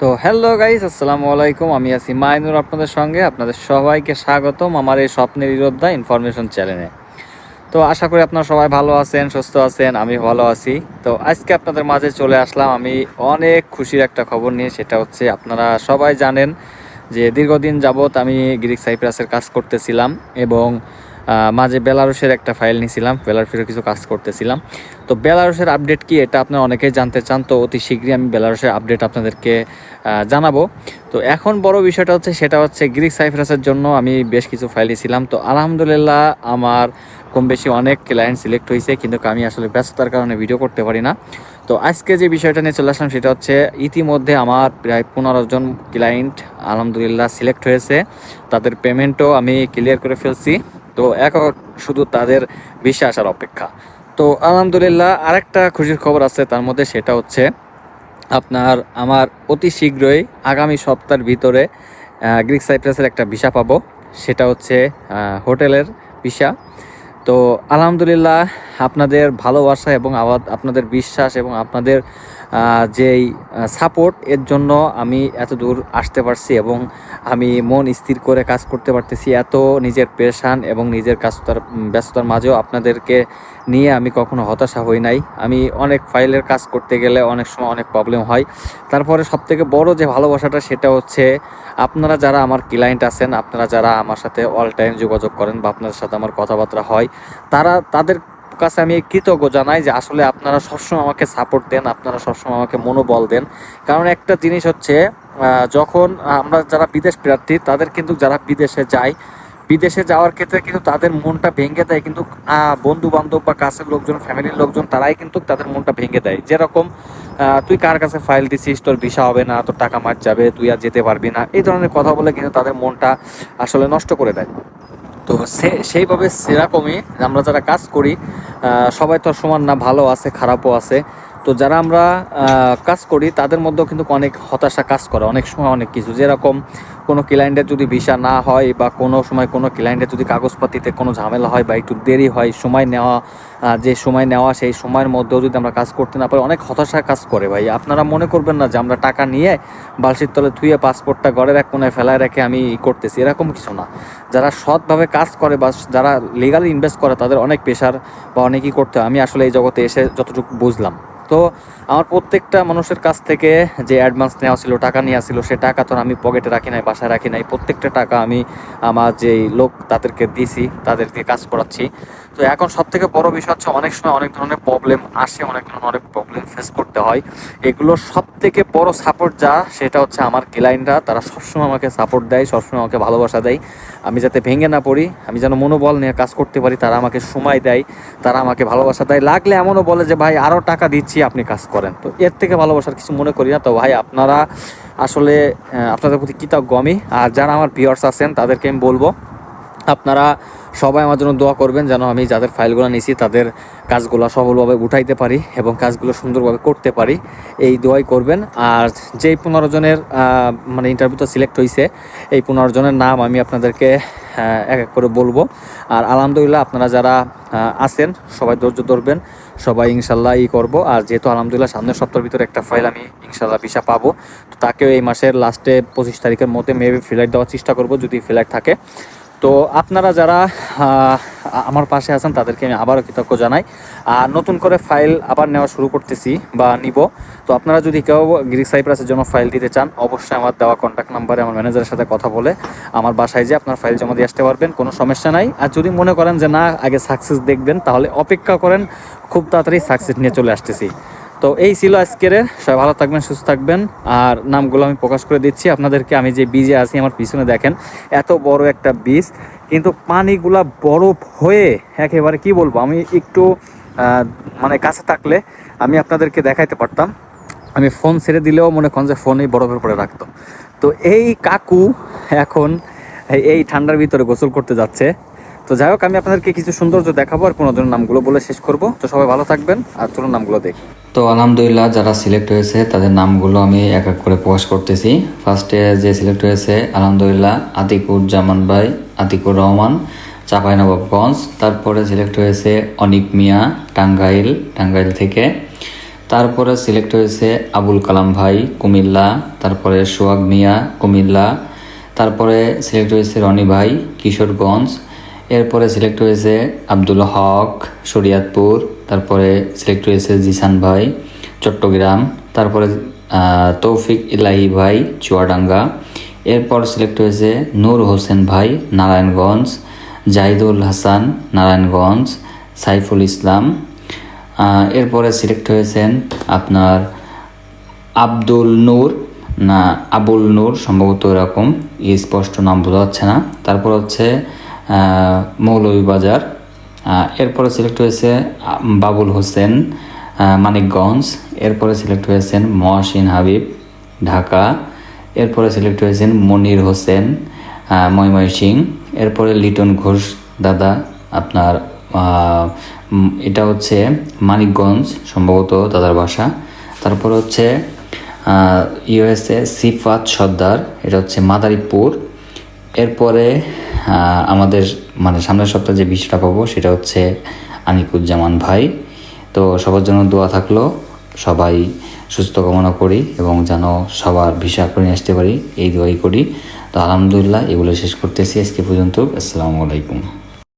তো hello guys আসসালামু আলাইকুম। আমি আছি মাইনুর আপনাদের সঙ্গে। আপনাদের সবাইকে স্বাগতম আমার এই স্বপ্নের ইরোদ্ধা ইনফরমেশন চ্যানেলে তো আশা করি আপনারা সবাই ভালো আছেন, সুস্থ আছেন, আমি ভালো আছি। তো আজকে আপনাদের মাঝে চলে আসলাম আমি অনেক খুশির একটা খবর নিয়ে, সেটা হচ্ছে আপনারা সবাই জানেন যে দীর্ঘদিন যাবৎ আমি গ্রিক সাইপ্রাসের কাজ করতেছিলাম এবং মাঝে বেলারুশের একটা ফাইল নিয়েছিলাম বেলারুশের কিছু কাজ করতেছিলাম। তো বেলারুশের আপডেট কি এটা আপনারা অনেকেই জানতে চান, তো অতি শীঘ্রই আমি বেলারুশের আপডেট আপনাদেরকে জানাব। তো এখন বড় বিষয়টা হচ্ছে, সেটা হচ্ছে গ্রিক সাইপ্রাসের জন্য আমি বেশ কিছু ফাইল নিয়েছিলাম তো আলহামদুলিল্লাহ আমার কম বেশি অনেক ক্লায়েন্ট সিলেক্ট হয়েছে কিন্তু আমি আসলে ব্যস্ততার কারণে ভিডিও করতে পারি না। তো আজকে যে বিষয়টা নিয়ে চলে আসলাম, সেটা হচ্ছে ইতিমধ্যে আমার প্রায় পনেরো জন ক্লায়েন্ট আলহামদুলিল্লাহ সিলেক্ট হয়েছে। তাদের পেমেন্টও আমি ক্লিয়ার করে ফেলছি। তো এখন শুধু তাদের বিশ্বে আসার অপেক্ষা। তো আলহামদুলিল্লাহ আরেকটা খুশির খবর আছে তার মধ্যে সেটা হচ্ছে আপনার আমার অতি শীঘ্রই আগামী সপ্তাহের ভিতরে গ্রিক সাইপ্রাসের একটা ভিসা পাবো। সেটা হচ্ছে হোটেলের ভিসা। তো আলহামদুলিল্লাহ আপনাদের ভালোবাসা এবং আবার আপনাদের বিশ্বাস এবং আপনাদের যেই সাপোর্ট এর জন্য আমি এত দূর আসতে পারছি এবং আমি মন স্থির করে কাজ করতে পারতেছি। এত নিজের পেশান এবং নিজের কাজতার ব্যস্ততার মাঝেও আপনাদেরকে নিয়ে আমি কখনো হতাশা হই নাই। আমি অনেক ফাইলের কাজ করতে গেলে অনেক সময় অনেক প্রবলেম হয়। তারপরে সবথেকে বড় যে ভালোবাসাটা সেটা হচ্ছে আপনারা যারা আমার ক্লায়েন্ট আছেন, আপনারা যারা আমার সাথে অল টাইম যোগাযোগ করেন বা আপনাদের সাথে আমার কথাবার্তা হয় তারা, তাদের কাছে আমি কৃতজ্ঞ জানাই যে আসলে আপনারা সবসময় আমাকে সাপোর্ট দেন, আপনারা সবসময় আমাকে মনোবল দেন। কারণ একটা জিনিস হচ্ছে যখন আমরা যারা বিদেশ প্রার্থী, তাদের কিন্তু যারা বিদেশে যায়, বিদেশে যাওয়ার ক্ষেত্রে কিন্তু তাদের মনটা ভেঙে দেয়, কিন্তু বন্ধু বান্ধব বা কাছের লোকজন ফ্যামিলির লোকজন, তারাই কিন্তু তাদের মনটা ভেঙে দেয়। যেরকম তুই কার কাছে ফাইল দিছিস? তোর ভিসা হবে না, তোর টাকা মার যাবে, তুই আর যেতে পারবি না। এই ধরনের কথা বলে কিন্তু তাদের মনটা আসলে নষ্ট করে দেয়। তো সেইভাবে সেরকমই আমরা যারা কাজ করি সবাই তো সমান না, ভালো আছে, খারাপও আছে। তো যারা আমরা কাজ করি, তাদের মধ্যেও কিন্তু অনেক হতাশা কাজ করে। অনেক সময় অনেক কিছু। যেরকম কোনো ক্লায়েন্টের যদি ভিসা না হয় বা কোনো সময় কোনো ক্লায়েন্টের যদি কাগজপাতিতে কোনো ঝামেলা হয় বা একটু দেরি হয়, সময় নেওয়া যে সময় নেওয়া, সেই সময়ের মধ্যেও যদি আমরা কাজ করতে না পারি, অনেক হতাশা কাজ করে ভাই। আপনারা মনে করবেন না যে আমরা টাকা নিয়ে বালসির তলে থুয়ে পাসপোর্টটা ঘরের এক কোনায় ফেলায় রেখে আমি করতেছি। এরকম কিছু না। যারা সৎভাবে কাজ করে বা যারা লিগালি ইনভেস্ট করে, তাদের অনেক পেশার বা অনেকই করতে হয়। আমি আসলে এই জগতে এসে যতটুকু বুঝলাম। তো আমার প্রত্যেকটা মানুষের কাছ থেকে যে অ্যাডভান্স নেওয়া ছিল, টাকা নেওয়া ছিল, সে টাকা তো আমি পকেটে রাখি নাই, বাসায় রাখি নাই। প্রত্যেকটা টাকা আমি আমার যেই লোক তাদেরকে দিছি, তাদেরকে কাজ করাচ্ছি। তো এখন সব থেকে বড় বিষয় হচ্ছে অনেক সময় অনেক ধরনের প্রবলেম আসে, অনেক ধরনের অনেক প্রবলেম ফেস করতে হয়। এগুলো সব থেকে বড় সাপোর্ট যা, সেটা হচ্ছে আমার ক্লায়েন্টরা তারা সবসময় আমাকে সাপোর্ট দেয়, সবসময় আমাকে ভালোবাসা দেয়। আমি যাতে ভেঙে না পড়ি, আমি যেন মনোবল নিয়ে কাজ করতে পারি, তারা আমাকে সময় দেয়, তারা আমাকে ভালোবাসা দেয়। লাগলে এমনও বলে যে, ভাই আরও টাকা দিচ্ছি আপনি কাজ করেন। তো এর থেকে ভালোবাসার কিছু মনে করি না। তো ভাই, আপনারা আসলে আপনাদের প্রতি কৃতজ্ঞ আমি। আর যারা আমার ভিউয়ার্স আছেন, তাদেরকে আমি বলব, আপনারা সবাই আমার জন্য দোয়া করবেন যেন আমি যাদের ফাইলগুলো নিছি তাদের কাজগুলো সফলভাবে উঠাইতে পারি এবং কাজগুলো সুন্দরভাবে করতে পারি। এই দোয়াই করবেন। আর যেই পনেরো জনের মানে ইন্টারভিউতে সিলেক্ট হয়েছে এই পনেরো জনের নাম আমি আপনাদেরকে এক এক করে বলব। আর আলহামদুলিল্লাহ, আপনারা যারা আছেন, সবাই ধৈর্য ধরবেন। সবাই ইনশাল্লাহ ই করব। আর যেহেতু আলহামদুলিল্লাহ সামনের সপ্তাহের ভিতরে একটা ফাইল আমি ইনশাল্লাহ ভিসা পাবো, তো তাকেও এই মাসের লাস্টে পঁচিশ তারিখের মধ্যে মেবি ফ্লাইট দেওয়ার চেষ্টা করব, যদি ফ্লাইট থাকে। তো আপনারা যারা আমার পাশে আছেন, তাদেরকে আমি আবারও কৃতজ্ঞ জানাই। আর নতুন করে ফাইল আবার নেওয়া শুরু করতেছি বা নিব। তো আপনারা যদি কেউ গ্রিক সাইপ্রাসের জন্য ফাইল দিতে চান, অবশ্যই আমার দেওয়া কন্ট্যাক্ট নাম্বারে আমার ম্যানেজারের সাথে কথা বলে আমার বাসায় যে আপনার ফাইল জমা দিয়ে আসতে পারবেন, কোনো সমস্যা নাই। আর যদি মনে করেন যে না, আগে সাকসেস দেখবেন, তাহলে অপেক্ষা করেন, খুব তাড়াতাড়ি সাকসেস নিয়ে চলে আসতেছি। তো এই ছিল আজকের সবাই ভালো থাকবেন, সুস্থ থাকবেন। আর নামগুলো আমি প্রকাশ করে দিচ্ছি। আপনাদেরকে আমি যে বীজে আছি, আমার পিছনে দেখেন, এত বড় একটা বীজ। কিন্তু পানিগুলা বরফ হয়ে একেবারে কি বলব, আমি একটু মানে কাছে থাকলে আমি আপনাদেরকে দেখাইতে পারতাম। আমি ফোন ছেড়ে দিলেও মনে করেন যে ফোনেই বরফের উপরে রাখতো। তো এই কাকু এখন এই- এই ঠান্ডার ভিতরে গোসল করতে যাচ্ছে। তো যাই হোক, আমি আপনাদেরকে কিছু সৌন্দর্য দেখাবো আর জনের নামগুলো বলে শেষ করব। তো সবাই ভালো থাকবেন আর চলুন নামগুলো দেখি। তো আলহামদুলিল্লাহ, যারা সিলেক্ট হয়েছে, তাদের নামগুলো আমি এক এক করে প্রকাশ করতেছি। ফার্স্টে যে সিলেক্ট হয়েছে, আলহামদুলিল্লাহ আতিকুর জামান ভাই, আতিকুর রহমান, চাঁপাইনবাবগঞ্জ। তারপরে সিলেক্ট হয়েছে অনিক মিয়া, টাঙ্গাইল টাঙ্গাইল থেকে। তারপরে সিলেক্ট হয়েছে আবুল কালাম ভাই, কুমিল্লা। তারপরে সোহাগ মিয়া, কুমিল্লা। তারপরে সিলেক্ট হয়েছে রনি ভাই, কিশোরগঞ্জ। এরপরে সিলেক্ট হয়েছে আব্দুল হক, শরিয়াতপুর, তারপরে সিলেক্ট হয়েছে জিসান ভাই, চট্টগ্রাম, তারপরে তৌফিক ইলাহি ভাই, চুয়াডাঙ্গা, এরপর সিলেক্ট হয়েছে নূর হোসেন ভাই, নারায়ণগঞ্জ, জাহিদুল হাসান, নারায়ণগঞ্জ, সাইফুল ইসলাম এরপরে সিলেক্ট হয়েছেন আপনার আব্দুল নূর, না, আবুল নূর, সম্ভবত এরকম স্পষ্ট নাম বোঝা যাচ্ছে না, তারপর হচ্ছে মৌলভীবাজার এরপরে সিলেক্ট হয়েছে বাবুল হোসেন মানিকগঞ্জ। এরপরে সিলেক্ট হয়েছেন মহাসিন হাবিব, ঢাকা। এরপরে সিলেক্ট হয়েছেন মনির হোসেন ময়ময় সিং। এরপরে লিটন ঘোষ দাদা, আপনার এটা হচ্ছে মানিকগঞ্জ, সম্ভবত দাদার বাসা। তারপর হচ্ছে ইউএসএ সিফাত সর্দার, এটা হচ্ছে মাদারীপুর। এরপরে আমাদের মানে সামনের সপ্তাহে যে বিষয়টা পাবো সেটা হচ্ছে আনিকুজ্জামান ভাই। তো সবার জন্য দোয়া থাকল, সবাই সুস্থ কামনা করি এবং যেন সবার ভিসা করে নিয়ে আসতে পারি, এই দোয়াই করি। তো আলহামদুলিল্লাহ, এগুলো শেষ করতেছি আজকে পর্যন্ত। আসসালামু আলাইকুম।